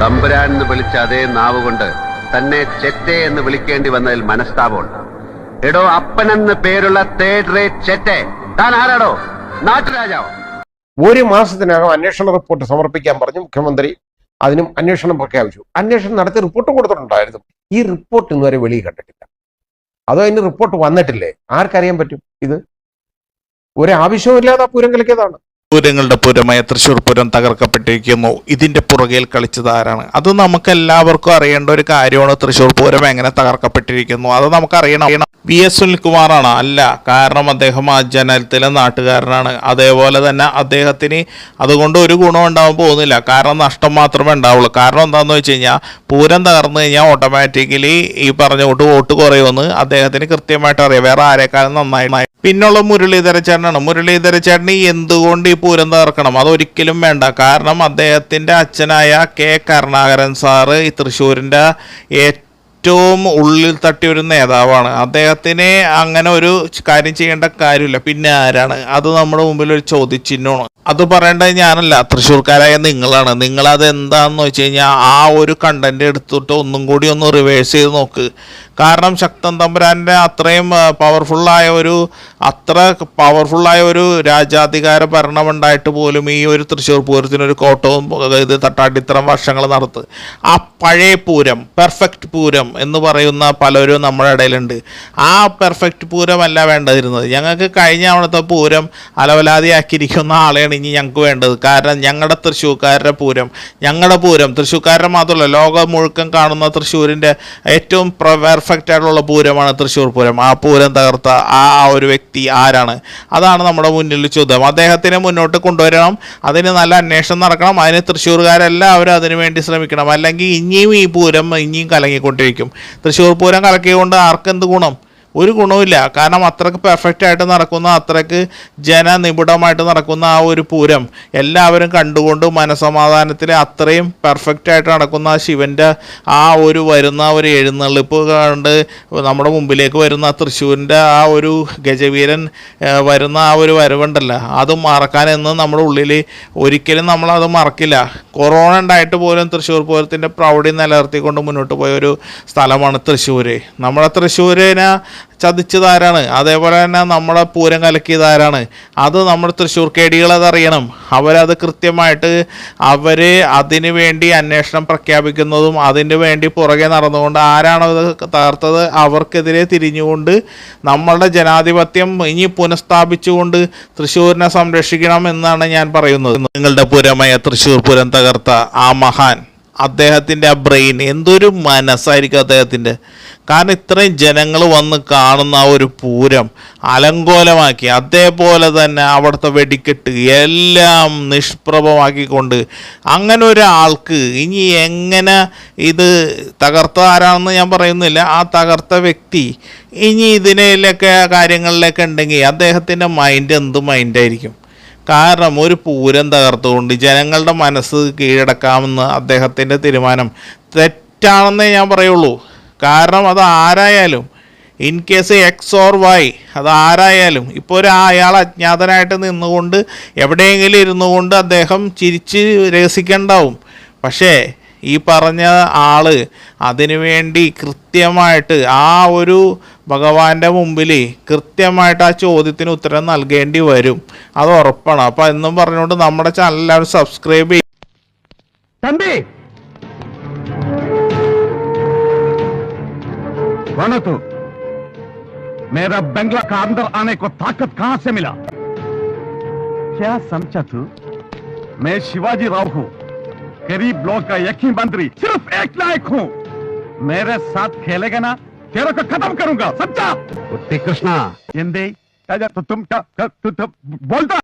തമ്പുരാൻ എന്ന് വിളിച്ച അതേ നാവ് കൊണ്ട് തന്നെ ചെറ്റെ എന്ന് വിളിക്കേണ്ടി വന്നതിൽ മനസ്താപമുണ്ട്. എടോ അപ്പനെന്ന് പേരുള്ള തേർഡ് റേറ്റ് ചെറ്റെ. താൻ ആരാടോ? നാട്ടുരാജാവോ? ഒരു മാസത്തിനകം അന്വേഷണ റിപ്പോർട്ട് സമർപ്പിക്കാൻ പറഞ്ഞു മുഖ്യമന്ത്രി. അതിനും അന്വേഷണം പ്രഖ്യാപിച്ചു. അന്വേഷണം നടത്തി റിപ്പോർട്ട് കൊടുത്തിട്ടുണ്ടായിരുന്നു. ഈ റിപ്പോർട്ട് ഇന്നുവരെ വെളിയിൽ കണ്ടിട്ടില്ല. അതോ അതിന് റിപ്പോർട്ട് വന്നിട്ടില്ലേ? ആർക്കറിയാൻ പറ്റും ഇത്? ഒരു ആവശ്യവുമില്ലാതെ ആ പൂരം കളിക്കതാണ്. പൂരങ്ങളുടെ പൂരമായ തൃശ്ശൂർ പൂരം തകർക്കപ്പെട്ടിരിക്കുന്നു. ഇതിന്റെ പുറകിൽ കളിച്ചത് ആരാണ്? അത് നമുക്ക് എല്ലാവർക്കും അറിയേണ്ട ഒരു കാര്യമാണ് തൃശ്ശൂർ പൂരം എങ്ങനെ തകർക്കപ്പെട്ടിരിക്കുന്നു. അത് നമുക്ക് അറിയണം. വി എസ് സുനിൽകുമാറാണ്. അല്ല കാരണം അദ്ദേഹം ആ ജനത്തിലെ നാട്ടുകാരനാണ്. അതേപോലെ തന്നെ അദ്ദേഹത്തിന് അതുകൊണ്ട് ഒരു ഗുണം ഉണ്ടാവാൻ പോകുന്നില്ല. കാരണം നഷ്ടം മാത്രമേ ഉണ്ടാവുള്ളൂ. കാരണം എന്താണെന്ന് വെച്ച് കഴിഞ്ഞാൽ പൂരം തകർന്നു കഴിഞ്ഞാൽ ഓട്ടോമാറ്റിക്കലി ഈ പറഞ്ഞ കൊണ്ട് വോട്ട് കുറയുമെന്ന് അദ്ദേഹത്തിന് കൃത്യമായിട്ട് അറിയാം. വേറെ ആരെക്കാളും നന്നായി പിന്നുള്ള മുരളീധര ചേട്ടനാണ് മുരളീധര എന്തുകൊണ്ട് ഈ പൂരം തകർക്കണം. അതൊരിക്കലും വേണ്ട. കാരണം അദ്ദേഹത്തിന്റെ അച്ഛനായ കെ കരുണാകരൻ സാറ് ഈ തൃശ്ശൂരിന്റെ ഏറ്റവും ഉള്ളിൽ തട്ടിയ ഒരു നേതാവാണ്. അദ്ദേഹത്തിന് അങ്ങനെ ഒരു കാര്യം ചെയ്യേണ്ട കാര്യമില്ല. പിന്നെ ആരാണ്? അത് നമ്മുടെ മുമ്പിൽ ഒരു ചോദ്യചിഹ്നമാണ്. അത് പറയേണ്ടത് ഞാനല്ല. തൃശ്ശൂർക്കാരായ നിങ്ങളാണ്. നിങ്ങളത് എന്താണെന്ന് വെച്ച് കഴിഞ്ഞാൽ ആ ഒരു കണ്ടന്റ് എടുത്തിട്ട് ഒന്നും കൂടി ഒന്ന് റിവേഴ്സ് ചെയ്ത് നോക്ക്. കാരണം ശക്തൻ തമ്പുരാന്റെ അത്രയും പവർഫുള്ളായ ഒരു അത്ര പവർഫുള്ളായ ഒരു രാജാധികാര ഭരണമുണ്ടായിട്ട് പോലും ഈ ഒരു തൃശ്ശൂർ പൂരത്തിനൊരു കോട്ടവും ഇത് തട്ടാടിത്തരം വർഷങ്ങൾ നടത്ത്. ആ പഴയ പൂരം പെർഫെക്റ്റ് പൂരം എന്ന് പറയുന്ന പലരും നമ്മുടെ ഇടയിലുണ്ട്. ആ പെർഫെക്റ്റ് പൂരമല്ല വേണ്ടതിരുന്നത്. ഞങ്ങൾക്ക് കഴിഞ്ഞ അവിടുത്തെ പൂരം അലവലാതിയാക്കിയിരിക്കുന്ന ആളെയാണ് ഇനി ഞങ്ങൾക്ക് വേണ്ടത്. കാരണം ഞങ്ങളുടെ തൃശ്ശൂർക്കാരുടെ പൂരം ഞങ്ങളുടെ പൂരം തൃശ്ശൂർക്കാരുടെ മാത്രമല്ല ലോകം മുഴുക്കം കാണുന്ന തൃശ്ശൂരിന്റെ ഏറ്റവും പെർഫെക്റ്റ് ആയിട്ടുള്ള പൂരമാണ് തൃശ്ശൂർ പൂരം. ആ പൂരം തകർത്ത ആ ആ ഒരു വ്യക്തി ആരാണ്? അതാണ് നമ്മുടെ മുന്നിൽ ചോദ്യം. അദ്ദേഹത്തിനെ മുന്നോട്ട് കൊണ്ടുവരണം അതിന് നല്ല അന്വേഷണം നടക്കണം അതിന് തൃശ്ശൂർകാരെല്ലാവരും അതിനു വേണ്ടി ശ്രമിക്കണം. അല്ലെങ്കിൽ ഇനിയും ഈ പൂരം ഇനിയും കലങ്ങിക്കൊണ്ടിരിക്കും. തൃശ്ശൂർ പൂരം കലക്കിയതുകൊണ്ട് ആർക്കെന്ത് ഗുണം? ഒരു ഗുണവുമില്ല. കാരണം അത്രയ്ക്ക് പെർഫെക്റ്റ് ആയിട്ട് നടക്കുന്ന അത്രയ്ക്ക് ജനനിബിഡമായിട്ട് നടക്കുന്ന ആ ഒരു പൂരം എല്ലാവരും കണ്ടുകൊണ്ട് മനസമാധാനത്തിൽ അത്രയും പെർഫെക്റ്റ് ആയിട്ട് നടക്കുന്ന ആ ശിവന്റെ ആ ഒരു വരുന്ന ഒരു എഴുന്നള്ളിപ്പ് കണ്ട് നമ്മുടെ മുമ്പിലേക്ക് വരുന്ന തൃശ്ശൂരിന്റെ ആ ഒരു ഗജവീരൻ വരുന്ന ആ ഒരു വരവുണ്ടല്ലോ. അത് മറക്കാനെന്ന് നമ്മുടെ ഉള്ളിൽ ഒരിക്കലും നമ്മളത് മറക്കില്ല. കൊറോണ ഉണ്ടായിട്ട് പോലും തൃശ്ശൂർ പൂരത്തിന്റെ പ്രൗഢി നിലനിർത്തിക്കൊണ്ട് മുന്നോട്ട് പോയ ഒരു സ്ഥലമാണ് തൃശ്ശൂർ നമ്മുടെ തൃശ്ശൂരിനെ ചതിച്ചതാരാണ്? അതേപോലെ തന്നെ നമ്മളെ പൂരം കലക്കിയതാരാണ്? അത് നമ്മൾ തൃശ്ശൂർ കേടികൾ അതറിയണം അവരത് കൃത്യമായിട്ട് അവർ അതിനു വേണ്ടി അന്വേഷണം പ്രഖ്യാപിക്കുന്നതും അതിന് വേണ്ടി പുറകെ നടന്നുകൊണ്ട് ആരാണോ ഇത് തകർത്തത് അവർക്കെതിരെ തിരിഞ്ഞുകൊണ്ട് നമ്മളുടെ ജനാധിപത്യം ഇനി പുനഃസ്ഥാപിച്ചുകൊണ്ട് തൃശ്ശൂരിനെ സംരക്ഷിക്കണം എന്നാണ് ഞാൻ പറയുന്നത്. നിങ്ങളുടെ പുരമായ തൃശ്ശൂർ പൂരം തകർത്ത ആ മഹാൻ അദ്ദേഹത്തിന്റെ ആ ബ്രെയിൻ എന്തൊരു മനസ്സായിരിക്കും അദ്ദേഹത്തിന്റെ? കാരണം ഇത്രയും ജനങ്ങൾ വന്ന് കാണുന്ന ആ ഒരു പൂരം അലങ്കോലമാക്കി അതേപോലെ തന്നെ അവിടുത്തെ വെടിക്കെട്ട് എല്ലാം നിഷ്പ്രഭമാക്കിക്കൊണ്ട് അങ്ങനെ ഒരാൾക്ക് ഇനി എങ്ങനെ ഇത് തകർത്ത ആരാണെന്ന് ഞാൻ പറയുന്നില്ല. ആ തകർത്ത വ്യക്തി ഇനി ഇതിനെയൊക്കെ കാര്യങ്ങളിലൊക്കെ ഉണ്ടെങ്കിൽ അദ്ദേഹത്തിന്റെ മൈൻഡ് എന്ത് മൈൻഡായിരിക്കും കാരണം ഒരു പൂരം തകർത്തുകൊണ്ട് ജനങ്ങളുടെ മനസ്സ് കീഴടക്കാമെന്ന് അദ്ദേഹത്തിന്റെ തീരുമാനം. തെറ്റാണെന്നേ ഞാൻ പറയുള്ളൂ. കാരണം അത് ആരായാലും in case X or Y അത് ആരായാലും ഇപ്പോൾ ഒരു അയാൾ അജ്ഞാതനായിട്ട് നിന്നുകൊണ്ട് എവിടെയെങ്കിലും ഇരുന്നു കൊണ്ട് അദ്ദേഹം ചിരിച്ച് രസിക്കണ്ടാവും. പക്ഷേ ഈ പറഞ്ഞ ആള് അതിനുവേണ്ടി കൃത്യമായിട്ട് ആ ഒരു ഭഗവാന്റെ മുമ്പിൽ കൃത്യമായിട്ട് ആ ചോദ്യത്തിന് ഉത്തരം നൽകേണ്ടി വരും അത് ഉറപ്പാണ് അപ്പം എന്നും പറഞ്ഞുകൊണ്ട് നമ്മുടെ ചാനൽ എല്ലാവരും സബ്സ്ക്രൈബ് ചെയ്യും തമ്പി कौन हो तू मेरा बंगला का अंदर आने को ताकत कहां से मिला क्या समझा तू मैं शिवाजी राव हूं गरीब लोग का यकीन बंदरी सिर्फ़ एक लायक हूँ। मेरे साथ खेलेगा ना, तेरे को खत्म करूँगा समझा कृष्णा। तो तुम तू, बोलता?